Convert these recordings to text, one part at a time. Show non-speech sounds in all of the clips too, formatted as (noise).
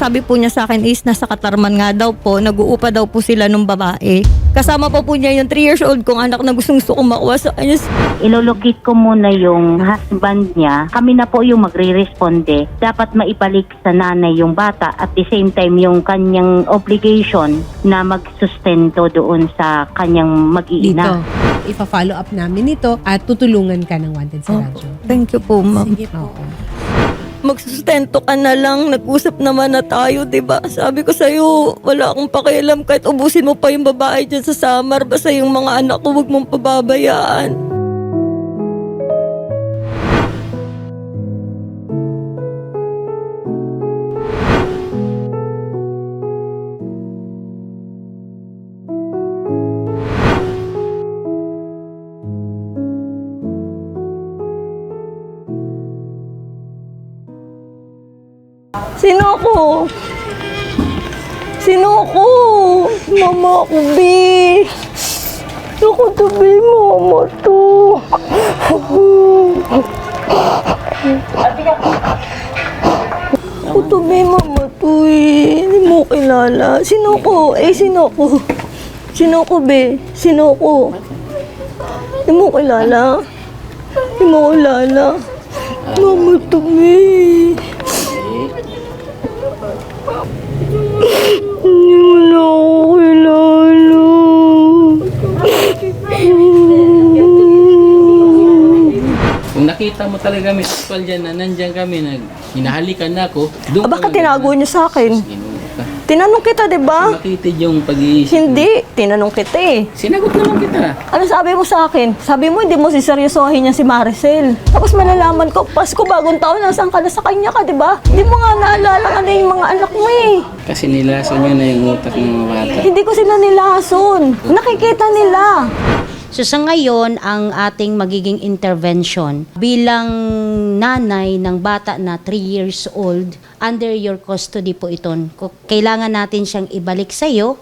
sabi po niya sa akin is nasa Katarman nga daw po, nag-uupa daw po sila nung babae. Kasama pa po niya yung 3 years old kong anak na gustong gusto ko makuha sa kanya. Ilolocate ko muna yung husband niya. Kami na po yung magre-responde. Dapat maibalik sa nanay yung bata at the same time yung kanyang obligation na magsustento doon sa kanyang Dito. mag-iina. Ipa-follow up namin ito at tutulungan ka ng wanted sa radyo. Thank you po, ma'am. Sige po. Magsustento ka na lang, nag-usap naman na tayo, ba? Sabi ko sa'yo, wala akong pakialam kahit ubusin mo pa yung babae dyan sa summer. Basta yung mga anak ko, huwag mong pababayaan. Sino ko? Sino ko? Mama ko, B. Ako to, B. Mama to. Ako to, B. Mama to, eh. Hindi mo kilala. Sino ko? Eh, sino ko? Sino ko, B? Sino ko? Hindi mo kilala. Hindi mo kilala. Mama to, B. Hindi mo na ako kilala. Kung nakita mo talaga may sexual dyan na nandyan kami, nag hinahalikan na ako, doon Ah, bakit tinago niya sa akin? Ka. Tinanong kita, di ba? Makitid yung pag-iisip. Hindi, tinanong kita eh. Sinagot naman kita. Ano sabi mo sa akin? Sabi mo, hindi mo siseryosohin niya si Maricel. Tapos malalaman ko, Pasko, bagong taon, nasaan ka na sa kanya ka, di ba? Hindi mo nga naalala ka na yung mga anak mo eh. Kasi nilason nyo na yung utak ng mga bata. Hindi ko sila nilason. Nakikita nila. So sa ngayon, ang ating magiging intervention bilang nanay ng bata na 3 years old, under your custody po ito. Ku- Kailangan natin siyang ibalik sa iyo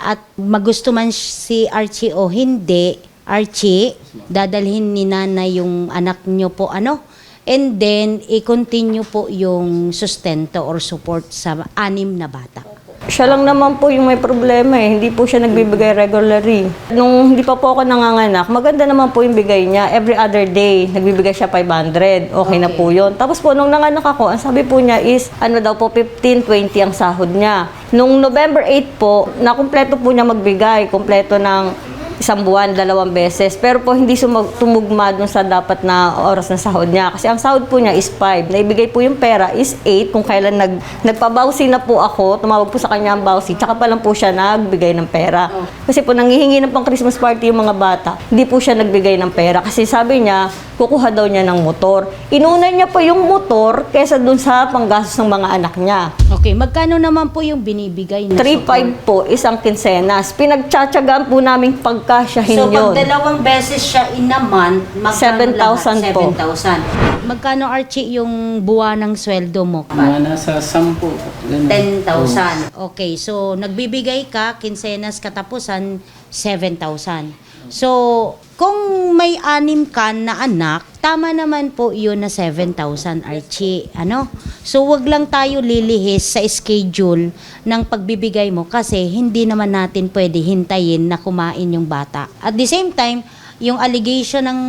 at magusto man si Archie o hindi, Archie, dadalhin ni nanay yung anak niyo po ano, and then i-continue po yung sustento or support sa anim na bata. Siya lang naman po yung may problema eh. Hindi po siya nagbibigay regularly. Nung hindi pa po ako nanganganak, maganda naman po yung bigay niya. Every other day, nagbibigay siya 500. Okay, na po yun. Tapos po, nung nanganak ako, ang sabi po niya is, ano daw po, 15, 20 ang sahod niya. Nung November 8 po, nakumpleto po niya magbigay. Kompleto ng isang buwan, dalawang beses. Pero po hindi sumag- tumugma dun sa dapat na oras na sahod niya. Kasi ang sahod po niya is 5. Naibigay po yung pera is 8 kung kailan nag, nagpabawsi na po ako. Tumawag po sa kanya ang bawsi. Tsaka pa lang po siya nagbigay ng pera. Kasi po nangihingi ng pang Christmas party yung mga bata. Hindi po siya nagbigay ng pera. Kasi sabi niya, kukuha daw niya ng motor. Inunay niya po yung motor kesa dun sa panggastos ng mga anak niya. Okay, magkano naman po yung binibigay na support? 3.5 po, isang kinsenas. Pinagtsatsagaan po namin pagkasyahin So, yun. pag dalawang beses siya in a month, magkano 7,000 po. 7,000. Magkano, Archie, yung buwan ng sweldo mo? Mga nasa 10. ganun. 10,000. Okay, so nagbibigay ka, kinsenas katapusan, 7,000. So, kung may anim ka na anak, tama naman po yun na 7,000 Archie. Ano? So, wag lang tayo lilihis sa schedule ng pagbibigay mo kasi hindi naman natin pwede hintayin na kumain yung bata. At the same time, yung allegation ng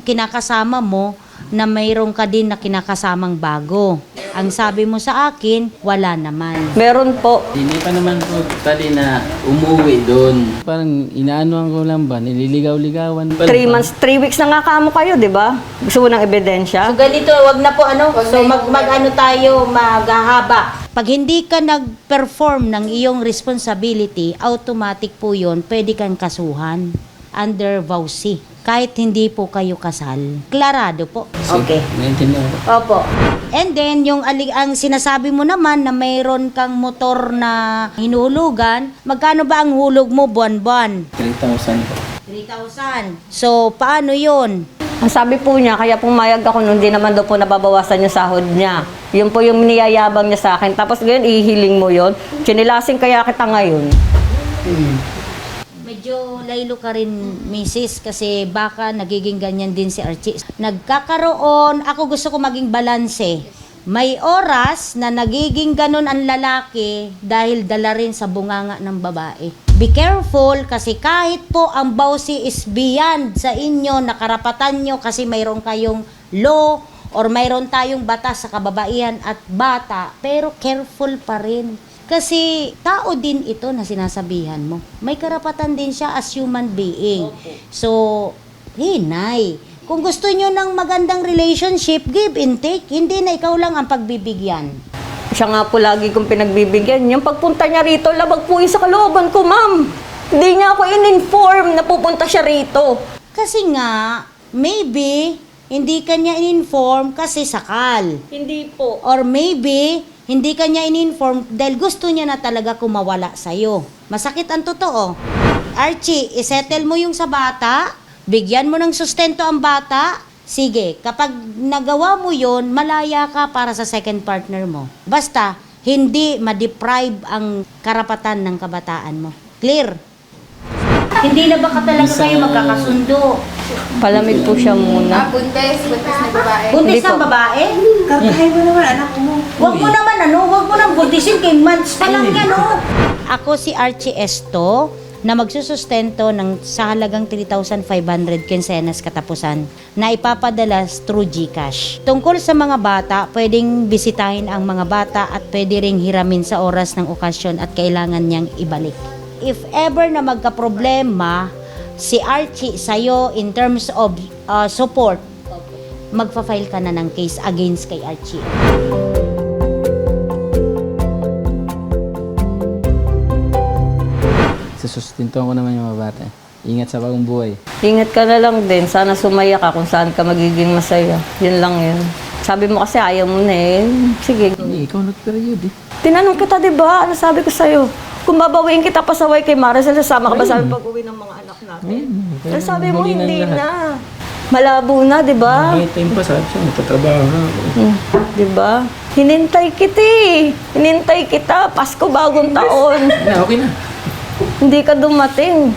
kinakasama mo na mayroon ka din na kinakasamang bago. Ang sabi mo sa akin, wala naman. Meron po. Hindi pa naman po tali na umuwi doon. Parang inaanoan ko lang ba, nililigaw-ligawan pa. Three months, three weeks na nga kamo kayo, di ba? Gusto mo ng ebidensya? So ganito, wag na po ano, so mag, mag ano tayo, maghahaba. Pag hindi ka nag-perform ng iyong responsibility, automatic po yon pwede kang kasuhan under VAUSI. Kahit hindi po kayo kasal. Klarado po. Okay. Naintindihan ko. Opo. And then, yung alig ang sinasabi mo naman na mayroon kang motor na hinuhulugan, magkano ba ang hulog mo buwan-buwan? 3,000 po. 3,000. So, paano yon? Ang sabi po niya, kaya pumayag ako nung di naman daw po nababawasan yung sahod niya. Yun po yung niyayabang niya sa akin. Tapos ngayon, ihiling mo yon. Chinilasing kaya kita ngayon. Medyo laylo ka rin, misis, kasi baka nagiging ganyan din si Archie. Nagkakaroon, ako gusto ko maging balanse. May oras na nagiging ganun ang lalaki dahil dala rin sa bunganga ng babae. Be careful kasi kahit po ang bawsi is beyond sa inyo, nakarapatan nyo kasi mayroon kayong law or mayroon tayong batas sa kababaihan at bata, pero careful pa rin. Kasi tao din ito na sinasabihan mo. May karapatan din siya as human being. So, hinay. Kung gusto nyo ng magandang relationship, give and take. Hindi na ikaw lang ang pagbibigyan. Siya nga po lagi kong pinagbibigyan. Yung pagpunta niya rito, labag po yung sa kalooban ko, ma'am. Hindi niya ako in-inform na pupunta siya rito. Kasi nga, maybe, hindi kanya in-inform kasi sakal. Hindi po. Or maybe, hindi kanya in-inform dahil gusto niya na talaga kumawala sa'yo. Masakit ang totoo. Archie, isettle mo yung sa bata, bigyan mo ng sustento ang bata, sige, kapag nagawa mo yon malaya ka para sa second partner mo. Basta, hindi ma-deprive ang karapatan ng kabataan mo. Clear? Hindi na ba ka talaga kayo magkakasundo? Palamig po siya muna. Ah, buntis, buntis na babae. Buntis Hindi ang po. babae? Karkahay mo naman, anak mo. Huwag mo naman ano, huwag mo nang buntisin kay months pa lang yan oh. Ako si Archie Esto na magsusustento ng sa halagang 3,500 kinsenas katapusan na ipapadala through GCash. Tungkol sa mga bata, pwedeng bisitahin ang mga bata at pwede ring hiramin sa oras ng okasyon at kailangan niyang ibalik. If ever na magka-problema si Archie sa'yo in terms of uh, support, magfa-file ka na ng case against kay Archie. Susustintuhan ko naman yung mga bata. Ingat sa bagong buhay. Ingat ka na lang din. Sana sumaya ka kung saan ka magiging masaya. Yun lang yun. Sabi mo kasi ayaw mo na eh. Sige. Hindi, ikaw nag-period eh. Tinanong kita, di ba? Ano sabi ko sa'yo? Kung babawiin kita pasaway kay Maricel, sasama ka ba sa pag-uwi ng mga anak natin? Pero sabi mo, huli ng hindi lahat. na. Malabo na, di ba? May time pa sabi siya, nagtatrabaho na ako. Hmm, Di ba? Hinintay kita eh. Hinintay kita. Pasko, bagong taon. Na, okay na. Hindi ka dumating.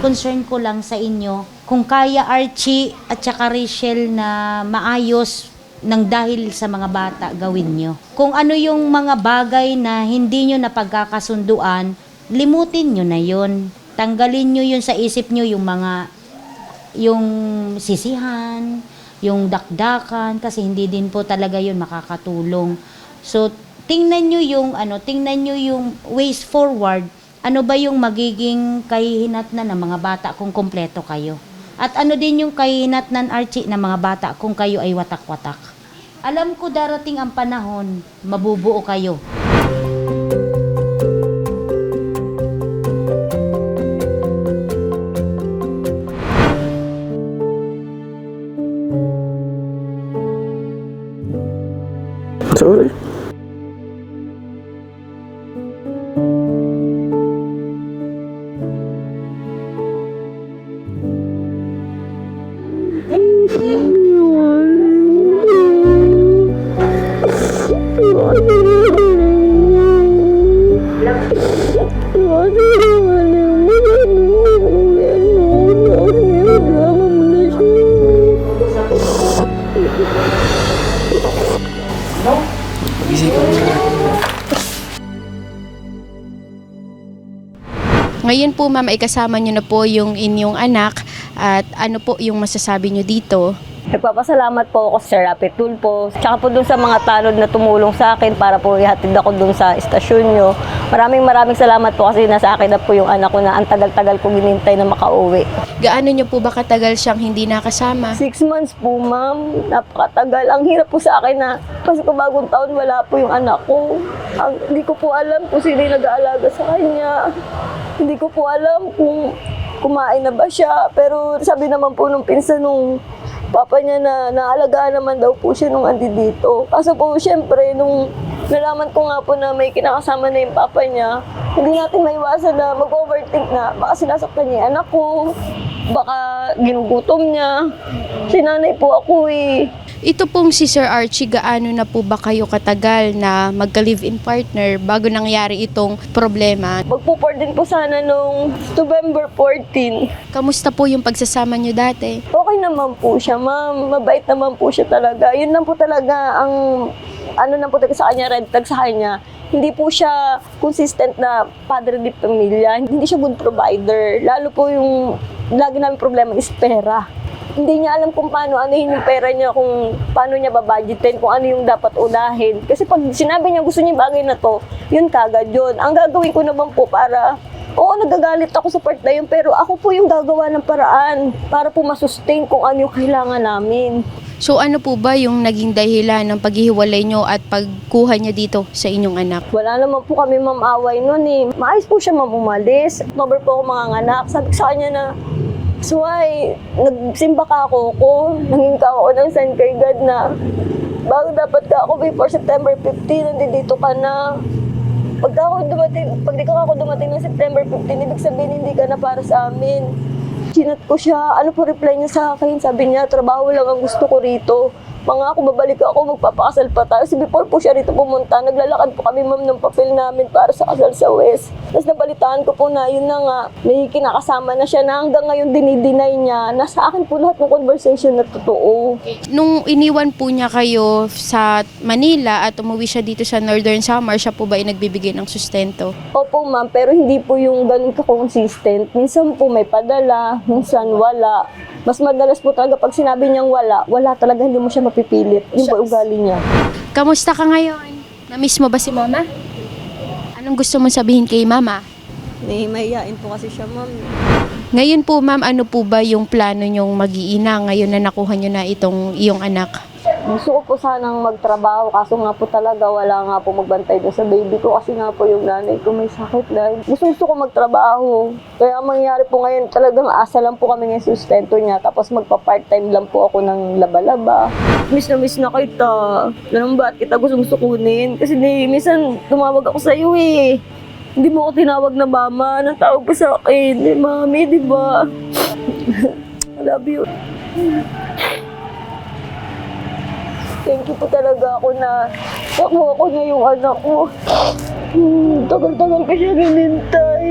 concern ko lang sa inyo kung kaya Archie at saka Rachel na maayos ng dahil sa mga bata gawin nyo. Kung ano yung mga bagay na hindi nyo napagkakasunduan, limutin nyo na yon. Tanggalin nyo yun sa isip nyo yung mga yung sisihan, yung dakdakan kasi hindi din po talaga yun makakatulong. So tingnan nyo yung ano, tingnan nyo yung ways forward ano ba yung magiging kahihinatnan ng mga bata kung kompleto kayo? At ano din yung kahihinatnan, Archie, ng mga bata kung kayo ay watak-watak? Alam ko darating ang panahon, mabubuo kayo. Sorry. Ngayon po ma'am ay kasama niyo na po yung inyong anak at ano po yung masasabi niyo dito? Nagpapasalamat po ako sa Sir Rapi Tulpo. Tsaka po dun sa mga tanod na tumulong sa akin para po ihatid ako dun sa istasyon nyo. Maraming maraming salamat po kasi nasa akin na po yung anak ko na ang tagal-tagal ko ginintay na makauwi. Gaano niyo po ba katagal siyang hindi nakasama? Six months po, ma'am. Napakatagal. Ang hirap po sa akin na Pasko bagong taon wala po yung anak ko. Ang, hindi ko po alam kung sino nag-aalaga sa kanya. Hindi ko po alam kung kumain na ba siya. Pero sabi naman po nung pinsan nung papa niya na naalagaan naman daw po siya nung andi dito. Kaso po, syempre, nung nalaman ko nga po na may kinakasama na yung papa niya, hindi natin maiwasan na mag-overthink na baka sinasaktan niya anak ko, baka ginugutom niya. Sinanay po ako eh. Ito pong si Sir Archie, gaano na po ba kayo katagal na magka-live-in partner bago nangyari itong problema? Magpupor din po sana nung November 14. Kamusta po yung pagsasama niyo dati? Okay naman po siya, ma'am. Mabait naman po siya talaga. Yun lang po talaga ang ano na po talaga sa kanya, red flag sa kanya, hindi po siya consistent na padre di pamilya, hindi siya good provider. Lalo po yung lagi namin problema is pera. Hindi niya alam kung paano anuhin yung pera niya, kung paano niya babudgetin, kung ano yung dapat unahin. Kasi pag sinabi niya gusto niya yung bagay na to, yun kagad yun. Ang gagawin ko naman po para Oo, nagagalit ako sa part na yun, pero ako po yung gagawa ng paraan para po masustain kung ano yung kailangan namin. So ano po ba yung naging dahilan ng paghihiwalay nyo at pagkuha niya dito sa inyong anak? Wala naman po kami mamaway noon eh. Maayos po siya mamumalis. October po ako mga anak. Sabi sa kanya na, so ay, nagsimba ka ako ko. Nanging ka ng sign kay God na bago dapat ka ako before September 15, nandito ka na. Pag ako dumating, pag di ka ako dumating ng September 15, ibig sabihin hindi ka na para sa amin. Chinat ko siya, ano po reply niya sa akin? Sabi niya, trabaho lang ang gusto ko rito. Mga ako, babalik ako, magpapakasal pa tayo. Kasi before po siya rito pumunta, naglalakad po kami ma'am ng papel namin para sa kasal sa West. Tapos nabalitaan ko po na yun na nga, may kinakasama na siya na hanggang ngayon dinideny niya. Nasa akin po lahat ng conversation na totoo. Nung iniwan po niya kayo sa Manila at umuwi siya dito sa Northern Samar, siya po ba ay nagbibigay ng sustento? Opo ma'am, pero hindi po yung ganun ka-consistent. Minsan po may padala, minsan wala. Mas madalas po talaga pag sinabi niyang wala, wala talaga, hindi mo siya mapipilit. Yun po yung ugali niya. Kamusta ka ngayon? Namiss mo ba si mama? Anong gusto mong sabihin kay mama? Nahimayain po kasi siya ma'am. Ngayon po ma'am, ano po ba yung plano nyong mag-iina ngayon na nakuha nyo na itong iyong anak? Gusto ko po sanang magtrabaho kaso nga po talaga wala nga po magbantay doon sa baby ko kasi nga po yung nanay ko may sakit na. Gusto gusto ko magtrabaho. Kaya ang mangyayari po ngayon talagang asa lang po kami ng sustento niya tapos magpa-part-time lang po ako ng laba-laba. Miss na miss na kita. Ganun ba kita gusto gusto kunin? Kasi di, minsan tumawag ako sa iyo eh. Hindi mo ako tinawag na mama. Nang tawag pa sa akin. Mami, di ba? (laughs) I love you. Thank you po talaga ako na nakuha ko niya yung anak ko. Hmm, tagal-tagal ko siya hinintay.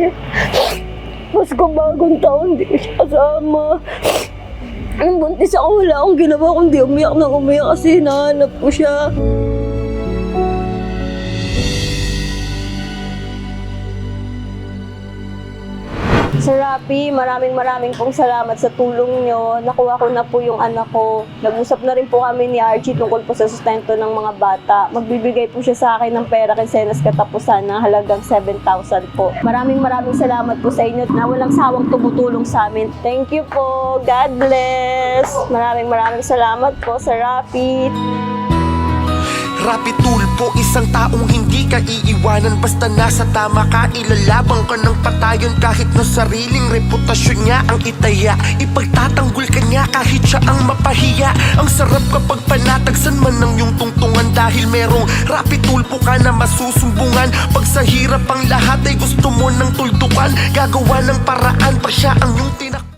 Mas kung bagong taon, hindi ko siya kasama. Nung buntis ako, wala akong ginawa kundi umiyak na umiyak kasi hinahanap ko siya. Sir Rapi, maraming maraming pong salamat sa tulong nyo. Nakuha ko na po yung anak ko. Nag-usap na rin po kami ni Archie tungkol po sa sustento ng mga bata. Magbibigay po siya sa akin ng pera kinsenas katapusan na halagang 7,000 po. Maraming maraming salamat po sa inyo na walang sawang tumutulong sa amin. Thank you po. God bless. Maraming maraming salamat po, Sir Rapi. Rapid tulpo, isang taong hindi ka iiwanan. Basta nasa tama ka, ilalabang ka ng patayon. Kahit na sariling reputasyon niya ang itaya Ipagtatanggol ka niya kahit siya ang mapahiya. Ang sarap kapag panatagsan man ng iyong tungtungan Dahil merong rapid tulpo ka na masusumbungan. Pag sa hirap ang lahat ay gusto mo ng tuldukan Gagawa ng paraan pa siya ang iyong tinak